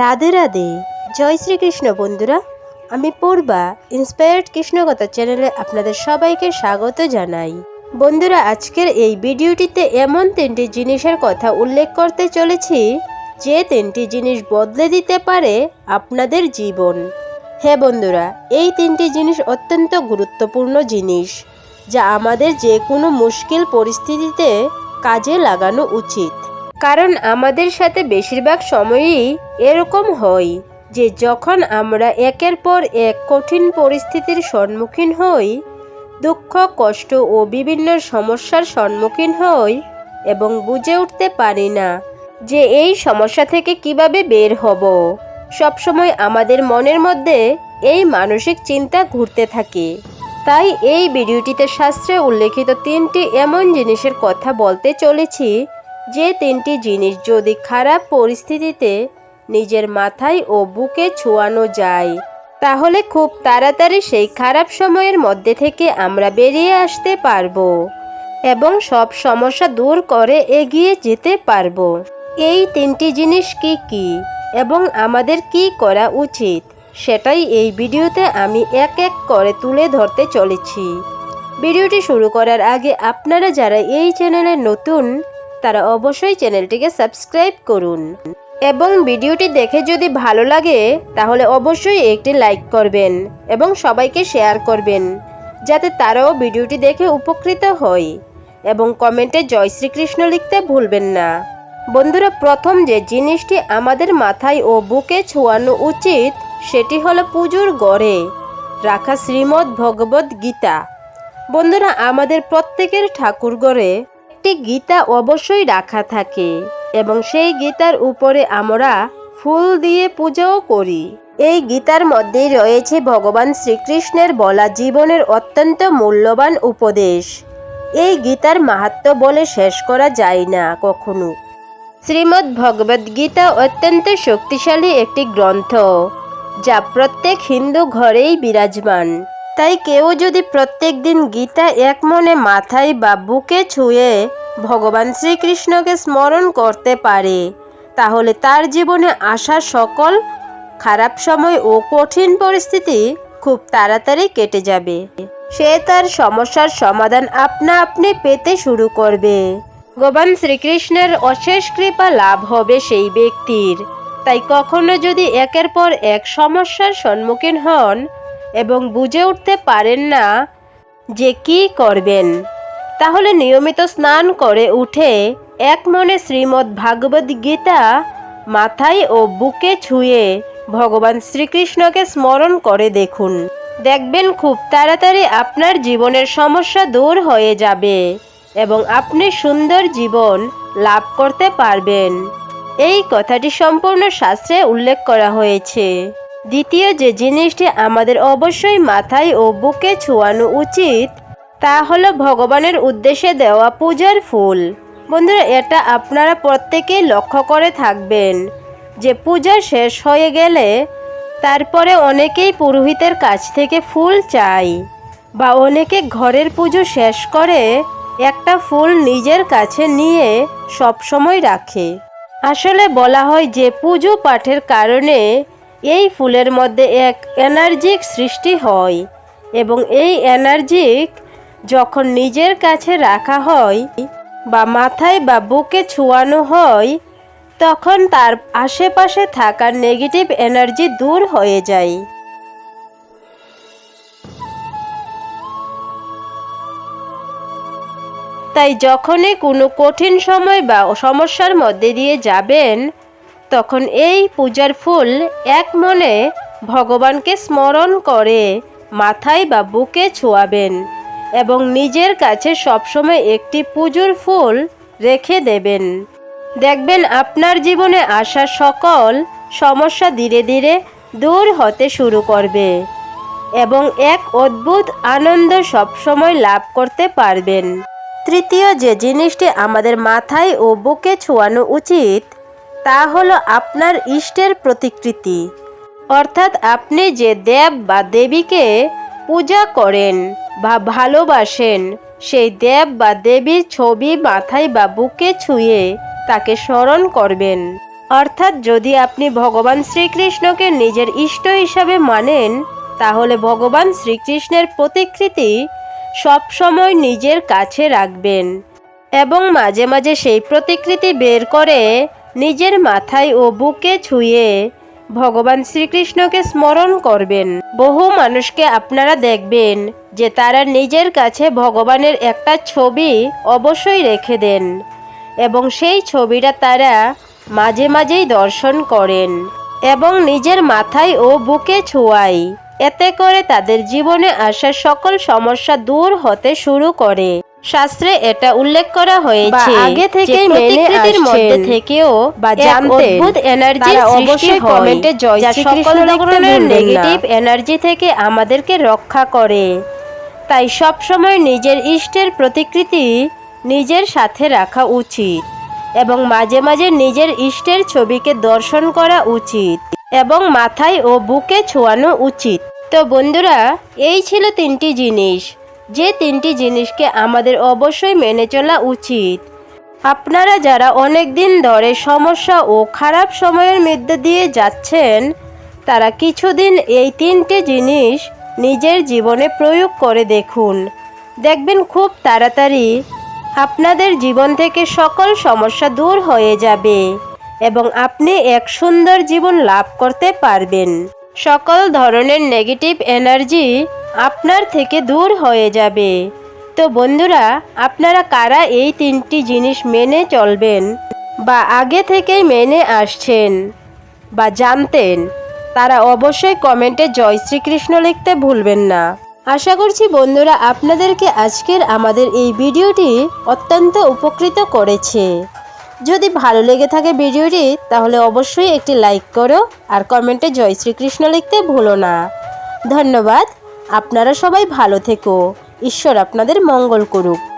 রাধে রাধে। জয় শ্রীকৃষ্ণ বন্ধুরা, আমি পূর্বা ইন্সপায়ার্ড কৃষ্ণকথা চ্যানেলে আপনাদের সবাইকে স্বাগত জানাই। বন্ধুরা, আজকের এই ভিডিওটিতে এমন তিনটি জিনিসের কথা উল্লেখ করতে চলেছি, যে তিনটি জিনিস বদলে দিতে পারে আপনাদের জীবন। হ্যাঁ বন্ধুরা, এই তিনটি জিনিস অত্যন্ত গুরুত্বপূর্ণ জিনিস, যা আমাদের যে কোনো মুশকিল পরিস্থিতিতে কাজে লাগানো উচিত। কারণ আমাদের সাথে বেশিরভাগ সময়ই এরকম হয় যে যখন আমরা একের পর এক কঠিন পরিস্থিতির সম্মুখীন হই, দুঃখ, কষ্ট ও বিভিন্ন সমস্যার সম্মুখীন হই এবং বুঝে উঠতে পারি না যে এই সমস্যা থেকে কীভাবে বের হব। সবসময় আমাদের মনের মধ্যে এই মানসিক চিন্তা ঘুরতে থাকে। তাই এই ভিডিওটিতে শাস্ত্রে উল্লেখিত তিনটি এমন জিনিসের কথা বলতে চলেছি যে তিনটি জিনিস যদি খারাপ পরিস্থিতিতে নিজের মাথায় ও বুকে ছোঁয়ানো যায়। তাহলে খুব তাড়াতাড়ি সেই খারাপ সময়ের মধ্যে থেকে আমরা বেরিয়ে আসতে পারব এবং সব সমস্যা দূর করে এগিয়ে যেতে পারব। এই তিনটি জিনিস কি কি এবং আমাদের কি করা উচিত, সেটাই এই ভিডিওতে আমি এক এক করে তুলে ধরতে চলেছি। ভিডিওটি শুরু করার আগে আপনারা যারা এই চ্যানেলে নতুন, তারা অবশ্যই চ্যানেলটিকে সাবস্ক্রাইব করুন। এবং ভিডিওটি দেখে যদি ভালো লাগে, তাহলে অবশ্যই একটি লাইক করবেন এবং সবাইকে শেয়ার করবেন, যাতে তারাও ভিডিওটি দেখে উপকৃত হয় এবং কমেন্টে জয় শ্রীকৃষ্ণ লিখতে ভুলবেন না। বন্ধুরা, প্রথম যে জিনিসটি আমাদের মাথায় ও বুকে ছোঁয়ানো উচিত, সেটি হলো পুজোর গড়ে রাখা শ্রীমদ্ ভগবত গীতা। বন্ধুরা, আমাদের প্রত্যেকের ঠাকুর ঘরে একটি গীতা অবশ্যই রাখা থাকে। এবং সেই গীতার উপরে আমরা ফুল দিয়ে পূজাও করি। এই গীতার মধ্যেই রয়েছে ভগবান শ্রীকৃষ্ণের বলা জীবনের অত্যন্ত মূল্যবান উপদেশ। এই গীতার মাহাত্ম বলে শেষ করা যায় না কখনো। শ্রীমদ্ ভগবদ গীতা অত্যন্ত শক্তিশালী একটি গ্রন্থ, যা প্রত্যেক হিন্দু ঘরেই বিরাজমান। তাই কেউ যদি প্রত্যেক দিন গীতা এক মনে মাথায় বা বুকে ছুঁয়ে ভগবান শ্রীকৃষ্ণকে স্মরণ করতে পারে। তাহলে তার জীবনে আসা সকল খারাপ সময় ও কঠিন পরিস্থিতি খুব তাড়াতাড়ি কেটে যাবে। সে তার সমস্যার সমাধান আপনা আপনি পেতে শুরু করবে। ভগবান শ্রীকৃষ্ণের অশেষ কৃপা লাভ হবে সেই ব্যক্তির। তাই কখনো যদি একের পর এক সমস্যার সম্মুখীন হন এবং বুঝে উঠতে পারেন না যে কি করবেন। তাহলে নিয়মিত স্নান করে উঠে এক মনে শ্রীমদ্ ভাগবত গীতা মাথায় ও বুকে ছুঁয়ে ভগবান শ্রীকৃষ্ণকে স্মরণ করে দেখুন। দেখবেন খুব তাড়াতাড়ি আপনার জীবনের সমস্যা দূর হয়ে যাবে এবং আপনি সুন্দর জীবন লাভ করতে পারবেন। এই কথাটি সম্পূর্ণ শাস্ত্রে উল্লেখ করা হয়েছে। দ্বিতীয় যে জিনিসটি আমাদের অবশ্যই মাথায় ও বুকে ছোঁয়ানো উচিত তা হলো ভগবানের উদ্দেশ্যে দেওয়া পূজার ফুল। বন্ধুরা, এটা আপনারা প্রত্যেকেই লক্ষ্য করে থাকবেন যে পূজা শেষ হয়ে গেলে তারপরে অনেকেই পুরোহিতের কাছ থেকে ফুল চাই বা অনেকে ঘরের পুজো শেষ করে একটা ফুল নিজের কাছে নিয়ে সব সময় রাখে। আসলে বলা হয় যে পুজো পাঠের কারণে এই ফুলের মধ্যে এক এনার্জিক সৃষ্টি হয় এবং এই এনার্জিক যখন নিজের কাছে রাখা হয় বা মাথায় বা বুকে ছোঁয়ানো হয়, তখন তার আশেপাশে থাকা নেগেটিভ এনার্জি দূর হয়ে যায়। তাই যখনই কোনো কঠিন সময় বা সমস্যার মধ্যে দিয়ে যাবেন, তখন এই পূজার ফুল এক মনে ভগবানকে স্মরণ করে মাথায় বা বুকে ছোঁয়াবেন। এবং নিজের কাছে সবসময় একটি পুজোর ফুল রেখে দেবেন। দেখবেন আপনার জীবনে আসা সকল সমস্যা ধীরে ধীরে দূর হতে শুরু করবে এবং এক অদ্ভুত আনন্দ সবসময় লাভ করতে পারবেন। তৃতীয় যে জিনিসটি আমাদের মাথায় ও বুকে ছোঁয়ানো উচিত, তা হলো আপনার ইষ্টের প্রতিকৃতি। অর্থাৎ আপনি যে দেব বা দেবীকে পূজা করেন বা ভালোবাসেন, সেই দেব বা দেবীর ছবি মাথায় বা বুকে ছুঁয়ে তাকে স্মরণ করবেন। অর্থাৎ যদি আপনি ভগবান শ্রীকৃষ্ণকে নিজের ইষ্ট হিসাবে মানেন, তাহলে ভগবান শ্রীকৃষ্ণের প্রতিকৃতি সবসময় নিজের কাছে রাখবেন এবং মাঝে মাঝে সেই প্রতিকৃতি বের করে নিজের মাথায় ও বুকে ছুঁয়ে ভগবান শ্রীকৃষ্ণকে স্মরণ করবেন। বহু মানুষকে আপনারা দেখবেন যে তারা নিজের কাছে ভগবানের একটা ছবি অবশ্যই রেখে দেন এবং সেই ছবিটা তারা মাঝে মাঝেই দর্শন করেন এবং নিজের মাথায় ও বুকে ছোঁয়ায়। এতে করে তাদের জীবনে আসা সকল সমস্যা দূর হতে শুরু করে। শাস্ত্রে এটা উল্লেখ করা হয়েছে আগে মেনে প্রতিকৃতির মধ্যে থেকেও বা এক জানতেন, অদ্ভুত এনার্জি অবশ্যই কমেন্টে জয় সকল ধরনের নেগেটিভ এনার্জি থেকে আমাদেরকে রক্ষা করে। তাই সবসময় নিজের ইষ্টের প্রতিকৃতি নিজের সাথে রাখা উচিত এবং মাঝে মাঝে নিজের ইষ্টের ছবিকে দর্শন করা উচিত এবং মাথায় ও বুকে ছোঁয়ানো উচিত। তো বন্ধুরা এই ছিল তিনটি জিনিস। যে তিনটি জিনিসকে আমাদের অবশ্যই মেনে চলা উচিত। আপনারা যারা অনেক দিন ধরে সমস্যা ও খারাপ সময়ের মধ্যে দিয়ে যাচ্ছেন, তারা কিছুদিন এই তিনটে জিনিস নিজের জীবনে প্রয়োগ করে দেখুন। দেখবেন খুব তাড়াতাড়ি আপনাদের জীবন থেকে সকল সমস্যা দূর হয়ে যাবে এবং আপনি এক সুন্দর জীবন লাভ করতে পারবেন। সকল ধরনের নেগেটিভ এনার্জি আপনার থেকে দূর হয়ে যাবে। তো বন্ধুরা, আপনারা কারা এই তিনটি জিনিস মেনে চলবেন বা আগে থেকেই মেনে আসছেন বা জানতেন, তারা অবশ্যই কমেন্টে জয় শ্রীকৃষ্ণ লিখতে ভুলবেন না। আশা করছি বন্ধুরা, আপনাদেরকে আজকের আমাদের এই ভিডিওটি অত্যন্ত উপকৃত করেছে। যদি ভালো লেগে থাকে ভিডিওটি, তাহলে অবশ্যই একটি লাইক করো আর কমেন্টে জয় শ্রীকৃষ্ণ লিখতে ভুলো না। ধন্যবাদ। আপনারা সবাই ভালো থেকো। ঈশ্বর আপনাদের মঙ্গল করুক।